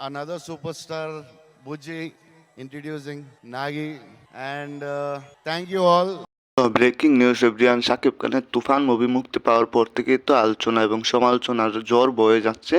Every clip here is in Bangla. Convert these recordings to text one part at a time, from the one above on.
another superstar, Buji, introducing Nagi. And uh, thank you all. Breaking news, everyone. Shakib খানের তুফান মুভি মুক্তি পাওয়ার পর থেকেই তো আলোচনা এবং সমালোচনার জ্বর বয়ে যাচ্ছে।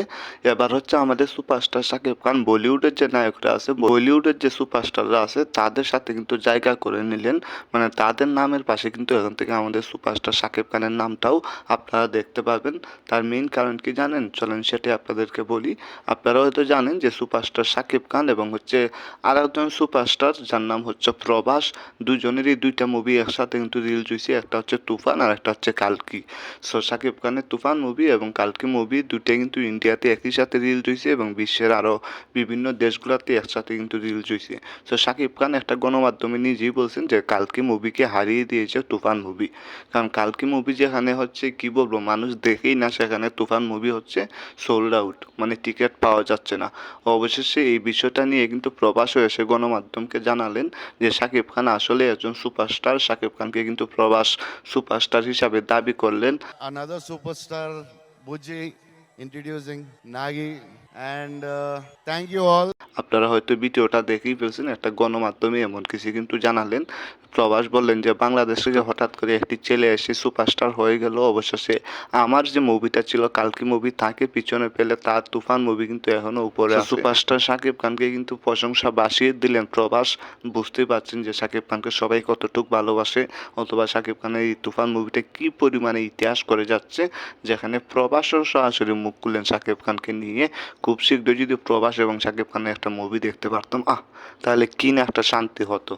এবার হচ্ছে আমাদের সুপারস্টার শাকিব খান, বলিউডের যে নায়করা আছে, বলিউডের যে সুপারস্টাররা আছে, তাদের সাথে কিন্তু জায়গা করে নিলেন। মানে তাদের নামের পাশে কিন্তু এখান থেকে আমাদের সুপারস্টার শাকিব খানের নামটাও আপনারা দেখতে পাবেন। তার মেইন কারণ কি জানেন? চলেন সেটি আপনাদেরকে বলি। আপনারা হয়তো জানেন যে সুপারস্টার শাকিব খান এবং হচ্ছে আর একজন সুপারস্টার, যার নাম হচ্ছে প্রভাস। দুজনেরই দুইটা মুভি একসাথে কিন্তু রিলিজ হয়েছে একটা হচ্ছে তুফান আর একটা হচ্ছে কালকি। সো শাকিব খানের তুফান মুভি এবং কালকি মুভি দুটোই কিন্তু ইন্ডিয়াতে একই সাথে রিলিজ হয়েছে এবং বিশ্বের আরও বিভিন্ন দেশগুলোতে একসাথে কিন্তু রিলিজ হয়েছে সো শাকিব খান একটা গণমাধ্যমে নিজেই বলছেন যে কালকি মুভিকে হারিয়ে দিয়েছে তুফান মুভি কারণ কালকি মুভি যেখানে হচ্ছে, কি বলব, মানুষ দেখেই না সেখানে তুফান মুভি হচ্ছে সোল্ড আউট মানে টিকিট পাওয়া যাচ্ছে না। অবশেষে এই বিষয়টা নিয়ে কিন্তু প্রবাসও এসে গণমাধ্যমকে জানালেন যে শাকিব খান আসলে একজন সুপারস্টার শাকিব খানকে কিন্তু প্রবাস সুপারস্টার হিসাবে দাবি করলেন Another superstar, Buji, introducing Nagi. And uh, you all. আপনারা হয়তো ভিডিওটা দেখেই ফেলছেন একটা গণমাধ্যমে এমন কিছু কিন্তু জানালেন। প্রবাস বললেন যে বাংলাদেশে যে হঠাৎ করে একটি ছেলে এসে সুপারস্টার হয়ে গেল অবশেষে আমার যে মুভিটা ছিল কালকি মুভি তাকে পিছনে ফেলে তার তুফান মুভি কিন্তু এখনও উপরে সুপারস্টার শাকিব খানকে কিন্তু প্রশংসা বাসিয়ে দিলেন। প্রবাস বুঝতেই পারছেন যে শাকিব খানকে সবাই কতটুকু ভালোবাসে অথবা শাকিব খানের এই তুফান মুভিটা কি পরিমাণে ইতিহাস করে যাচ্ছে যেখানে প্রবাসও সরাসরি মুখ খুললেন শাকিব খানকে নিয়ে। খুব শীঘ্রই যদি প্রবাস এবং শাকিব খানের একটা মুভি দেখতে পারতাম আহ তাহলে কি না একটা শান্তি হতো।